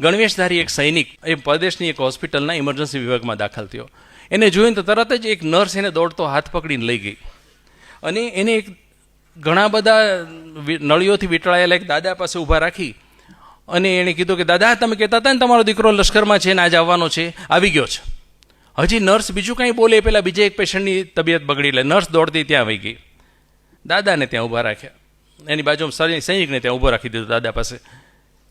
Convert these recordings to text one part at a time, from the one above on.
ગણવેશધારી એક સૈનિક, એ પ્રદેશની એક હોસ્પિટલના ઇમરજન્સી વિભાગમાં દાખલ થયો. એને જોઈને તો તરત જ એક નર્સ એને દોડતો હાથ પકડીને લઈ ગઈ. અને એને એક ઘણા બધા નળીઓથી વીંટળાયેલા એક દાદા પાસે ઊભા રાખી અને એણે કીધું કે, દાદા, તમે કહેતા હતા ને તમારો દીકરો લશ્કરમાં છે ને આજ આવવાનો છે, આવી ગયો છે. હજી નર્સ બીજું કાંઈ બોલે પહેલાં બીજા એક પેશન્ટની તબિયત બગડી લે નર્સ દોડતી ત્યાં આવી ગઈ. દાદાને ત્યાં ઊભા રાખ્યા. એની બાજુમાં સૈનિક- સૈનિકને ત્યાં ઊભો રાખી દીધો દાદા પાસે.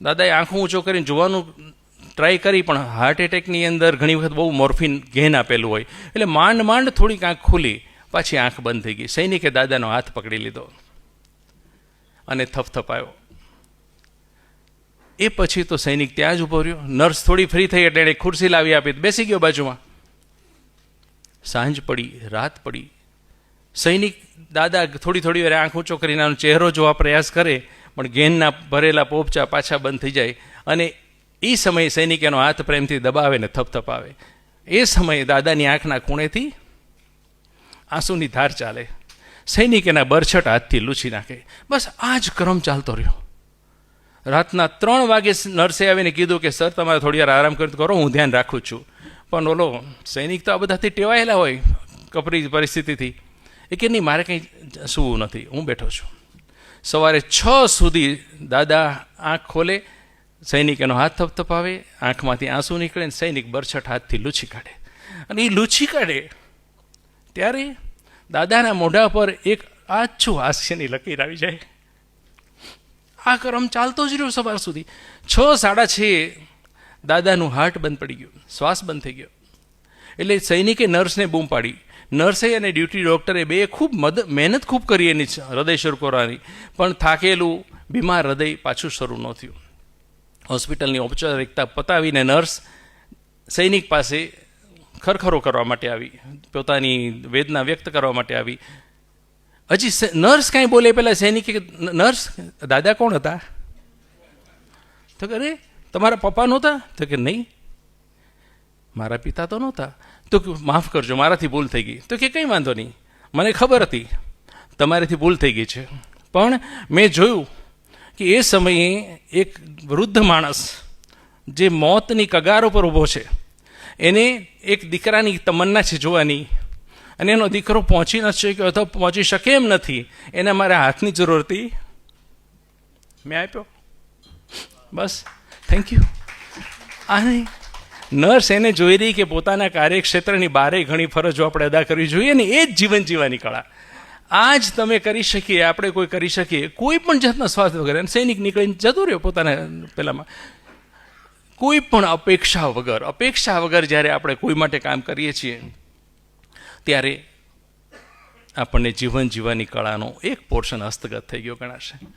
દાદાએ આંખો ઊંચો કરીને જોવાનું ટ્રાય કરી, પણ હાર્ટ એટેકની અંદર ઘણી વખત બહુ મોર્ફિન ઘેન આપેલું હોય. એટલે માંડ માંડ થોડીક આંખ ખુલી, પાછી આંખ બંધ થઈ ગઈ. સૈનિકે દાદાનો હાથ પકડી લીધો અને થપથપાયો એ પછી તો સૈનિક ત્યાં જ ઊભો રહ્યો. નર્સ થોડી ફ્રી થઈ એટલે એણે ખુરશી લાવી આપી બેસી ગયો બાજુમાં. સાંજ પડી, રાત પડી. સૈનિક દાદા થોડી થોડી વાર આંખ ઊંચો કરીને આનો ચહેરો જોવા પ્રયાસ કરે પણ ઘેનના ભરેલા પોપચા પાછા બંધ થઈ જાય અને એ સમયે સૈનિક એનો હાથ પ્રેમથી દબાવે ને થપથપાવે. એ સમયે દાદાની આંખના ખૂણેથી આંસુની ધાર ચાલે. સૈનિક એના બરછટ હાથથી લૂછી નાખે. બસ આ જ ક્રમ ચાલતો રહ્યો. રાતના ત્રણ વાગે નર્સે આવીને કીધું કે, સર, તમારે થોડી વાર આરામ કરી, કરો, હું ધ્યાન રાખું છું. પણ ઓલો સૈનિક તો આ બધાથી ટેવાયેલા હોય કપરી પરિસ્થિતિથી. એ કે, નહીં, મારે કંઈ સૂવું નથી. હું બેઠો છું. સવારે છ સુધી દાદા આંખ ખોલે, સૈનિક એનો હાથ થપથપાવે આંખમાંથી આંસુ નીકળે ને સૈનિક બરછટ હાથથી લૂછી કાઢે. અને એ લૂછી કાઢે ત્યારે દાદાના મોઢા પર એક આછું હાસ્યની લકીર આવી જાય. આ ક્રમ ચાલતો જ રહ્યો સવાર સુધી. છ, સાડા છ દાદાનું હાર્ટ બંધ પડી ગયું, શ્વાસ બંધ થઈ ગયો. એટલે સૈનિકે નર્સને બૂમ પાડી. નર્સે અને ડ્યુટી ડૉક્ટરે બે ખૂબ મદ, મહેનત ખૂબ કરી એની હૃદય શરૂ કરવાની પણ થાકેલું, બીમાર હૃદય પાછું શરૂ ન થયું. હોસ્પિટલની ઔપચારિકતા પતાવીને નર્સ સૈનિક પાસે ખરખરો કરવા માટે આવી, પોતાની વેદના વ્યક્ત કરવા માટે આવી. હજી નર્સ કાંઈ બોલે પહેલાં સૈનિકે નર્સ, દાદા કોણ હતા? તો કે, અરે, તમારા પપ્પા નહોતા? તો કે, નહીં, મારા પિતા તો નહોતા. તો માફ કરજો, મારાથી ભૂલ થઈ ગઈ. તો કે, કંઈ વાંધો નહીં. મને ખબર હતી, તમારેથી ભૂલ થઈ ગઈ છે. પણ મેં જોયું કે એ સમયે એક વૃદ્ધ માણસ જે મોતની કગાર ઉપર ઊભો છે, એને એક દીકરાની તમન્ના છે જોવાની. અને એનો દીકરો પહોંચી ન શક્યો, અથવા પહોંચી શકે એમ નથી. એને મારા હાથની જરૂર હતી. મેં આપ્યો. બસ. થેન્ક યુ આને નર્સ એને જોઈ રહી કે પોતાના કાર્યક્ષેત્રની બારે ઘણી ફરજો આપણે અદા કરવી જોઈએ ને એ જ જીવન જીવવાની કળા. આ જ તમે કરી શકીએ, આપણે કોઈ કરી શકીએ, કોઈ પણ જાતના સ્વાર્થ વગર સૈનિક નીકળીને જતો રહ્યો પોતાના પેલામાં કોઈ પણ અપેક્ષા વગર અપેક્ષા વગર જ્યારે આપણે કોઈ માટે કામ કરીએ છીએ, ત્યારે આપણને જીવન જીવવાની કળાનો એક પોર્શન હસ્તગત થઈ ગયો ગણાશે.